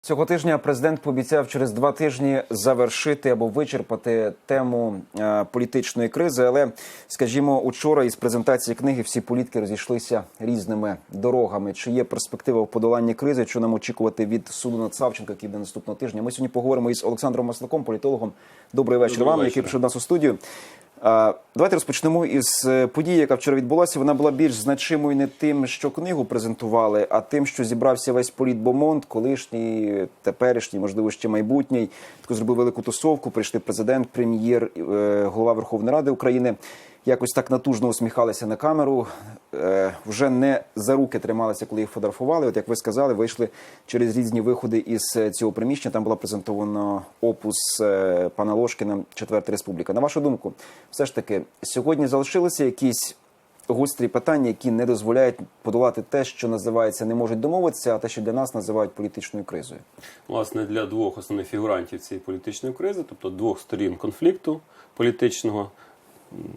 Цього тижня президент пообіцяв через два тижні завершити або вичерпати тему е, політичної кризи. Але, скажімо, учора із презентації книги всі політики розійшлися різними дорогами. Чи є перспектива в подоланні кризи? Що нам очікувати від суду над Савченко, який буде наступного тижня? Ми сьогодні поговоримо із Олександром Маслаком, політологом. Добрий вечір Доброго вам, який вечора. прийшов до нас у студію. Давайте розпочнемо із е, події, яка вчора відбулася. Вона була більш значимою не тим, що книгу презентували, а тим, що зібрався весь політбомонд, колишній, теперішній, можливо, ще майбутній. Таку зробив велику тусовку. Прийшли президент, прем'єр, е, голова Верховної Ради України. Якось так натужно усміхалися на камеру. Е, Вже не за руки трималися, коли їх фотографували. От як ви сказали, вийшли через різні виходи із е, цього приміщення. Там була презентована опус е, пана Ложкіна Четверта Республіка. На вашу думку, все ж таки сьогодні залишилися якісь гострі питання, які не дозволяють подолати те, що називається не можуть домовитися, а те, що для нас називають політичною кризою. власне для двох основних фігурантів цієї політичної кризи, тобто двох сторін конфлікту політичного,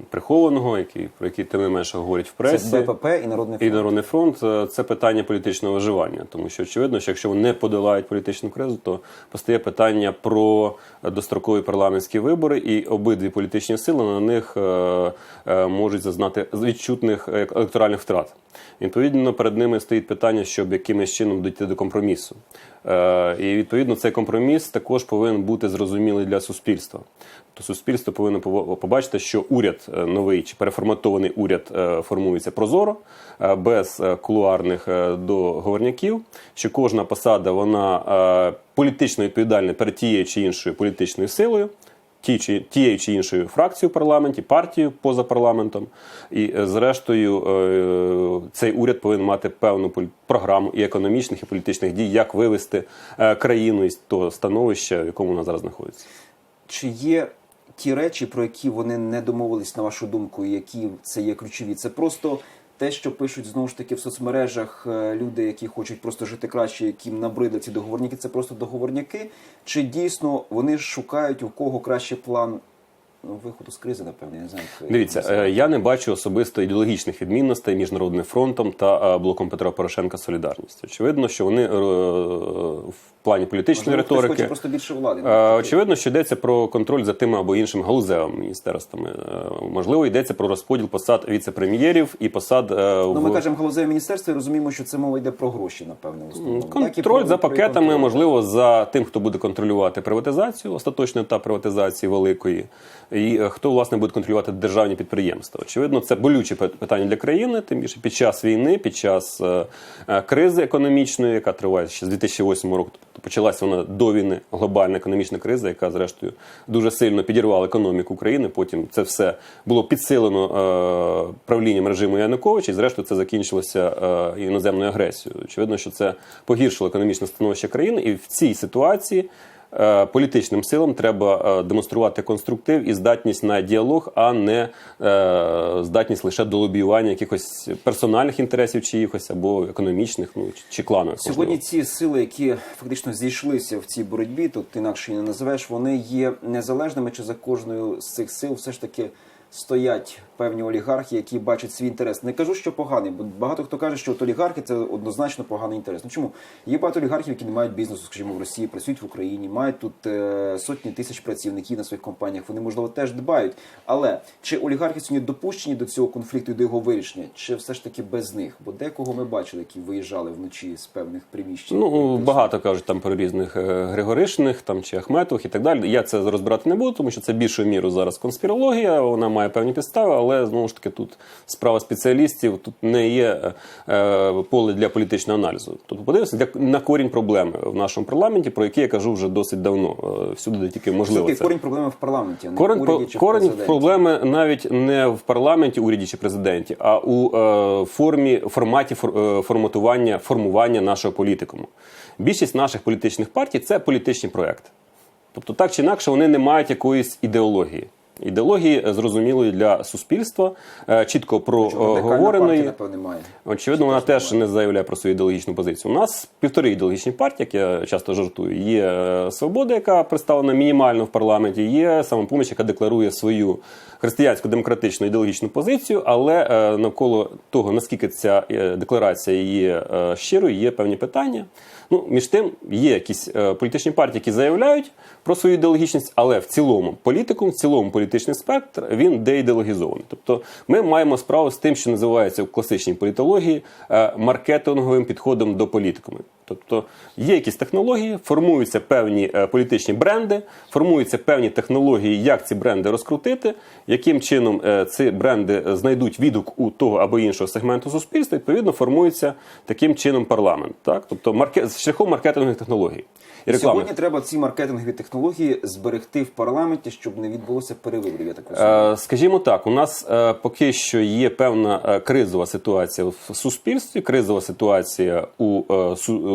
прихованого, який, про який тими не менше говорять в пресі. Це БПП і Народний І фронт. Народний фронт е, це питання політичного виживання, тому що очевидно, що якщо вони не подолають політичну кризу, то постає питання про дострокові парламентські вибори, і обидві політичні сили на них е, е, можуть зазнати відчутних електоральних втрат. Відповідно, перед ними стоїть питання, щоб якимось чином дійти до компромісу. Е, І відповідно цей компроміс також повинен бути зрозумілий для суспільства. То суспільство повинно побачити, що уряд е, новий чи переформатований уряд е, формується прозоро, без кулуарних договорняків, що кожна посада вона політично відповідальна перед тією чи іншою політичною силою. Ті чи тією чи іншою фракцією в парламенті, партією поза парламентом, і е, зрештою е, цей уряд повинен мати певну програму і економічних, і політичних дій, як вивести е, країну із того становища, в якому вона зараз знаходиться. Чи є ті речі, про які вони не домовились, на вашу думку, які це є ключові? Це просто те, що пишуть знову ж таки в соцмережах е, люди, які хочуть просто жити краще, яким набридли ці договорняки, це просто договорняки? Чи дійсно вони шукають у кого краще план виходу з кризи, напевно, я не знаю. Дивіться, е, я не бачу особисто ідеологічних відмінностей між Народним фронтом та е, блоком Петра Порошенка Солідарність. Очевидно, що вони е, в плані політичної Можливо, риторики. просто більше влади. Очевидно, що йдеться про контроль за тими або іншими галузевими міністерствами. Можливо, йдеться про розподіл посад віце-прем'єрів і посад Ну, ми кажемо галузеве міністерство і розуміємо, що це мова йде про гроші, напевно. основному. Контроль за пакетами, контроль. можливо, за тим, хто буде контролювати приватизацію, остаточний етап приватизації великої, і е, хто власне буде контролювати державні підприємства. Очевидно, це болюче пи- питання для країни, тим більше під час війни, під час е, е, кризи економічної, яка триває ще з 2008 року. Тобто почалася вона до війни глобальна економічна криза, яка зрештою дуже сильно підірвала економіку України. Потім це все було підсилено правлінням режиму Януковича, і зрештою це закінчилося іноземною агресією. Очевидно, що це погіршило економічне становище країни, і в цій ситуації. Е, Політичним силам треба е, демонструвати конструктив і здатність на діалог, а не е, здатність лише до лобіювання якихось персональних інтересів чиїхось або економічних, ну чи- чи кланових. Сьогодні ці сили, які фактично зійшлися в цій боротьбі, тут інакше її не називаєш, вони є незалежними, чи за кожною з цих сил все ж таки стоять певні олігархи, які бачать свій інтерес. Не кажу, що поганий, бо багато хто каже, що от олігархи це однозначно поганий інтерес. Ну чому? Є багато олігархів, які не мають бізнесу, скажімо, в Росії, працюють в Україні, мають тут е, сотні тисяч працівників на своїх компаніях. Вони можливо теж дбають. Але чи олігархи сьогодні допущені до цього конфлікту і до його вирішення, чи все ж таки без них? Бо декого ми бачили, які виїжджали вночі з певних приміщень. Ну багато кажуть там про різних е, Григоришних там чи Ахметових і так далі. Я це розбирати не буду, тому що це більшою мірою зараз конспірологія. Вона має певні підстави, але знову ж таки тут справа спеціалістів тут не є е, е, поле для політичного аналізу. Тобто подивимося для на корінь проблеми в нашому парламенті, про які я кажу вже досить давно. Е, Всюди, де тільки можливо це. корінь проблеми в парламенті, не в Корень, уряді чи в проблеми навіть не в парламенті, уряді чи президенті, а у е, формі форматі фор, форматування формування нашого політикуму. Більшість наших політичних партій це політичні проекти. Тобто, так чи інакше, вони не мають якоїсь ідеології. Ідеології е, зрозумілої для суспільства, е, чітко проговореної. партія, напевне. Очевидно, вона теж не заявляє про свою ідеологічну позицію. У нас півтори ідеологічні партії, як я часто жартую. Є е, свобода, яка представлена мінімально в парламенті. Є самопоміч, яка декларує свою християнську демократичну ідеологічну позицію. Але е, навколо того, наскільки ця е, декларація є е, щирою, є певні питання. Ну, між тим, є якісь політичні партії, які заявляють про свою ідеологічність, але в цілому політикум, в цілому політичний спектр він деідеологізований. Тобто ми маємо справу з тим, що називається в класичній політології маркетинговим підходом до політикуму. Тобто є якісь технології, формуються певні е, політичні бренди, формуються певні технології, як ці бренди розкрутити, яким чином е, ці бренди знайдуть відгук у того або іншого сегменту суспільства. Відповідно, формується таким чином парламент. Так, тобто марке... шляхом маркетингових технологій і реклами. Сьогодні треба ці маркетингові технології зберегти в парламенті, щоб не відбулося перевиборів. Я так розумію. Е, Скажімо так, у нас поки що є певна кризова ситуація в суспільстві, кризова ситуація у,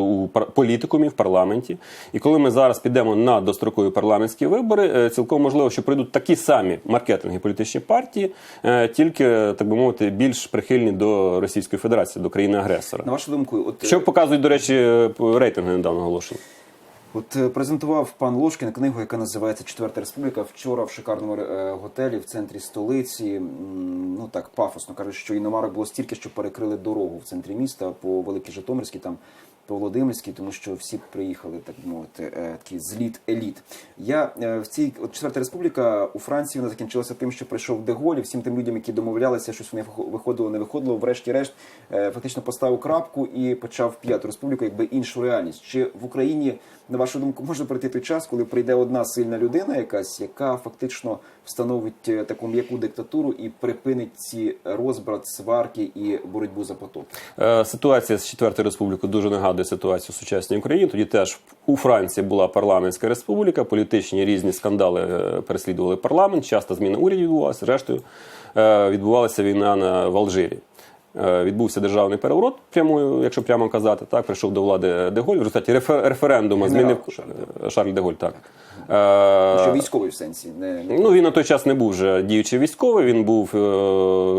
у політикумі в парламенті. І коли ми зараз підемо на дострокові парламентські вибори, е, цілком можливо, що прийдуть такі самі маркетинги політичні партії, е, тільки так би мовити, більш прихильні до Російської Федерації, до країни-агресора. На вашу думку, от е, Що показують, до речі, е, рейтинги недавно оголошені. От е, презентував пан Ложкін книгу, яка називається Четверта республіка. Вчора в шикарному е, готелі в центрі столиці. Ну так пафосно кажуть, що іномарок було стільки, що перекрили дорогу в центрі міста по Великій Житомирській, там Володимирській, тому що всі приїхали, так мовити, е, такий зліт еліт. Я е, в цій от четверта республіка у Франції вона закінчилася тим, що прийшов Деголь, і всім тим людям, які домовлялися, щось вони виходило, не виходило. Врешті-решт е, фактично поставив крапку і почав п'яту республіку, якби іншу реальність. Чи в Україні, на вашу думку, може прийти той час, коли прийде одна сильна людина, якась, яка фактично встановить е, таку м'яку диктатуру і припинить ці розбрат, сварки і боротьбу за поток? Е, Ситуація з Четвертою республікою дуже нагадує ситуацію в сучасній Україні. Тоді теж у Франції була парламентська республіка, політичні різні скандали е, переслідували парламент, часто зміна урядів відбувалася. Зрештою, відбувалася війна на в Алжирі. Е, Відбувся державний переворот, прямою, якщо прямо казати, так прийшов до влади Деголь. В результаті рефе- референдуму Генерал змінив Шарль Е, Шарль Деголь. Так Е, Що військовий в сенсі, не, Ну він на той час не був вже діючий військовий. Він був е,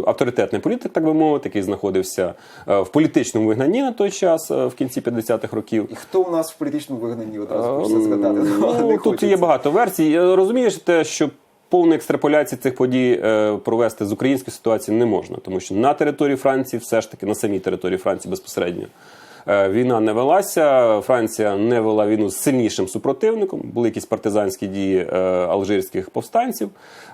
авторитетний політик, так би мовити, який знаходився е, в політичному вигнанні на той час, е, в кінці 50-х років. І хто у нас в політичному вигнанні одразу хочеться згадати? Ну, тут хочеться. є багато версій. Е, Розумієш те, що повну екстраполяцію цих подій е, провести з української ситуації не можна, тому що на території Франції, все ж таки на самій території Франції безпосередньо. Е, Війна не велася, Франція не вела війну з сильнішим супротивником. Були якісь партизанські дії е, алжирських повстанців.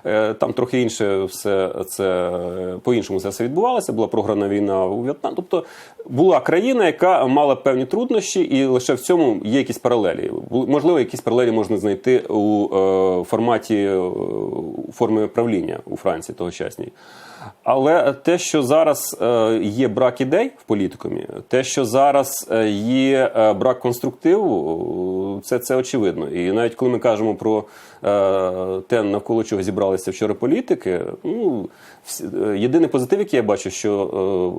Е, Там трохи інше все це е, по-іншому це все відбувалося. Була програна війна у В'єтнам. Тобто була країна, яка мала певні труднощі, і лише в цьому є якісь паралелі. Можливо, якісь паралелі можна знайти у форматі форми правління у Франції тогочасній. Але те, що зараз е, є брак ідей в політикумі, те, що зараз е, є е, брак конструктиву, це, це очевидно. І навіть коли ми кажемо про те, навколо чого зібралися вчора політики, ну єдиний позитив, який я бачу, що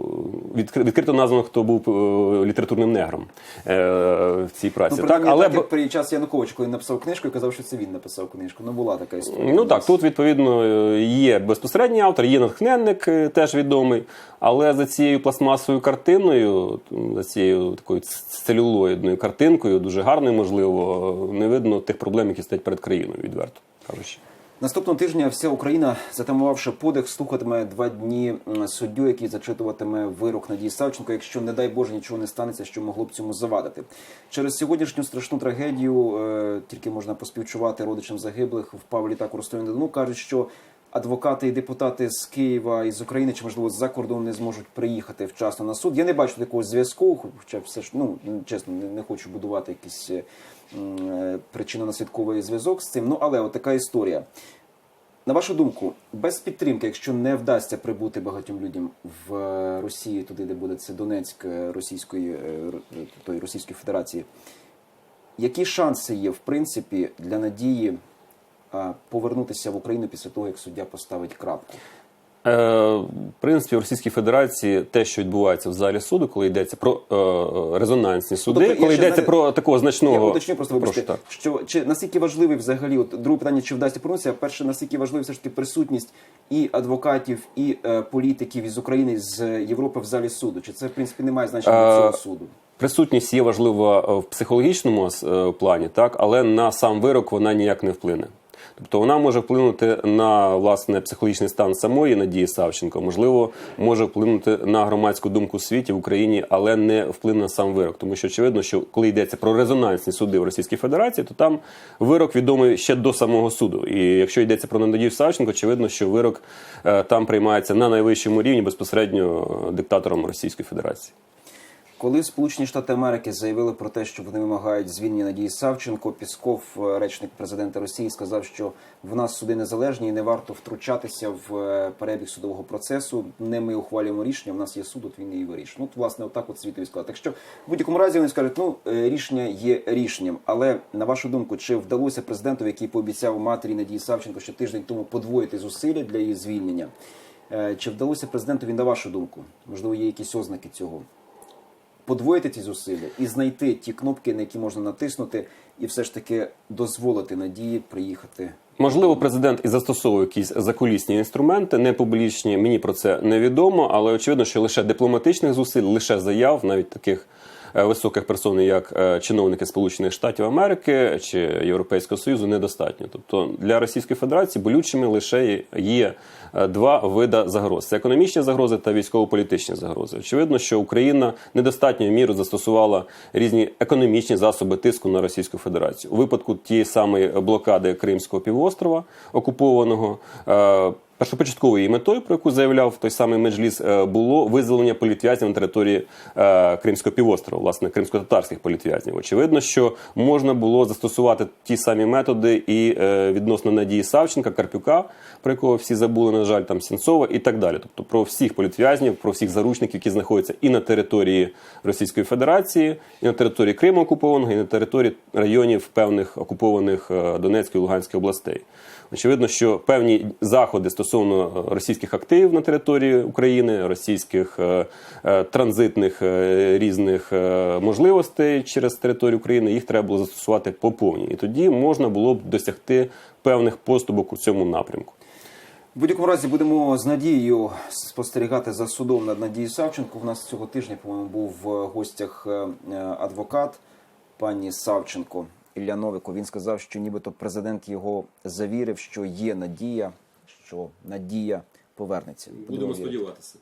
відкрито названо, хто був літературним негром в цій праці. Ну, так, але так, як при час Януковича, коли написав книжку і казав, що це він написав книжку. Ну була така історія. Ну так, тут відповідно є безпосередній автор, є натхненник е, теж відомий, але за цією пластмасовою картиною, за цією такою целюлоїдною картинкою, дуже гарною, можливо, не видно тих проблем, які стоять перед країною, відверто кажучи. Наступного тижня вся Україна, затамувавши подих, слухатиме два дні суддю, який зачитуватиме вирок Надії Савченко, якщо, не дай Боже, нічого не станеться, що могло б цьому завадити. Через сьогоднішню страшну трагедію е, тільки можна поспівчувати родичам загиблих. Впав літак у Ростові на Дону. кажуть, що адвокати і депутати з Києва і з України чи можливо з-за кордону не зможуть приїхати вчасно на суд. Я не бачу такого зв'язку, хоча все ж ну чесно, не, не хочу будувати якийсь е, е, причинно-наслідковий зв'язок з цим. Ну але от така історія. На вашу думку, без підтримки, якщо не вдасться прибути багатьом людям в е, Росії, туди, де буде це Донецьк Російської, тої Російської Федерації, які шанси є, в принципі, для надії повернутися в Україну після того, як суддя поставить крапку? Е, В принципі, в Російській Федерації те, що відбувається в залі суду, коли йдеться про е, резонансні суди, тобто, коли йдеться знаю- про такого значного Я уточню просто вибачте, що чи наскільки важливий взагалі, от друге питання, чи вдасться повернутися, а перше, наскільки важливий все ж таки присутність і адвокатів, і е, політиків із України з Європи в залі суду? Чи це в принципі не має значення для Е, цього суду? Присутність є важлива е, в психологічному е, плані, так, але на сам вирок вона ніяк не вплине. Тобто вона може вплинути на власне психологічний стан самої Надії Савченко, можливо, може вплинути на громадську думку в світі в Україні, але не вплине на сам вирок. Тому що очевидно, що коли йдеться про резонансні суди в Російській Федерації, то там вирок відомий ще до самого суду. І якщо йдеться про Надію Савченко, очевидно, що вирок е, там приймається на найвищому рівні безпосередньо е, диктатором Російської Федерації. Коли Сполучені Штати Америки заявили про те, що вони вимагають звільнення Надії Савченко, Пісков, е, речник президента Росії, сказав, що в нас суди незалежні і не варто втручатися в е, перебіг судового процесу. Не ми ухвалюємо рішення. В нас є суд, от він і вирішує. Ну, власне, отак от світові сказали. Так що в будь-якому разі вони скажуть, ну е, рішення є рішенням. Але на вашу думку, чи вдалося президенту, який пообіцяв матері Надії Савченко ще тиждень тому подвоїти зусилля для її звільнення? Чи вдалося президентові, на вашу думку? Можливо, є якісь ознаки цього? Подвоїти ці зусилля і знайти ті кнопки, на які можна натиснути, і все ж таки дозволити надії приїхати. Можливо, президент і застосовує якісь закулісні інструменти, не публічні. Мені про це невідомо, але очевидно, що лише дипломатичних зусиль, лише заяв, навіть таких високих персон, як е, чиновники Сполучених Штатів Америки чи Європейського Союзу, недостатньо. Тобто для Російської Федерації болючими лише є е, два вида загроз: це економічні загрози та військово-політичні загрози. Очевидно, що Україна недостатньою мірою застосувала різні економічні засоби тиску на Російську Федерацію. У випадку тієї самої блокади Кримського півострова окупованого. Першопочатковою метою, про яку заявляв той самий Меджліс, е, було визволення політв'язнів на території е, Кримського півострова, власне, кримсько-татарських політв'язнів. Очевидно, що можна було застосувати ті самі методи і е, відносно Надії Савченка, Карпюка, про якого всі забули, на жаль, там Сінцова і так далі. Тобто про всіх політв'язнів, про всіх заручників, які знаходяться і на території Російської Федерації, і на території Криму окупованого, і на території районів певних окупованих Донецької і Луганської областей. Очевидно, що певні заходи стосовно е, російських активів на території України, російських е, е, транзитних різних можливостей через територію України, їх треба було застосувати по повній. І тоді можна було б досягти певних поступок у цьому напрямку. В будь-якому разі будемо з надією спостерігати за судом над Надією Савченко. У нас цього тижня, по-моєму, був в гостях адвокат пані Савченко Ілля Новико. Він сказав, що нібито президент його завірив, що є надія, що надія повернеться. Будемо сподіватися.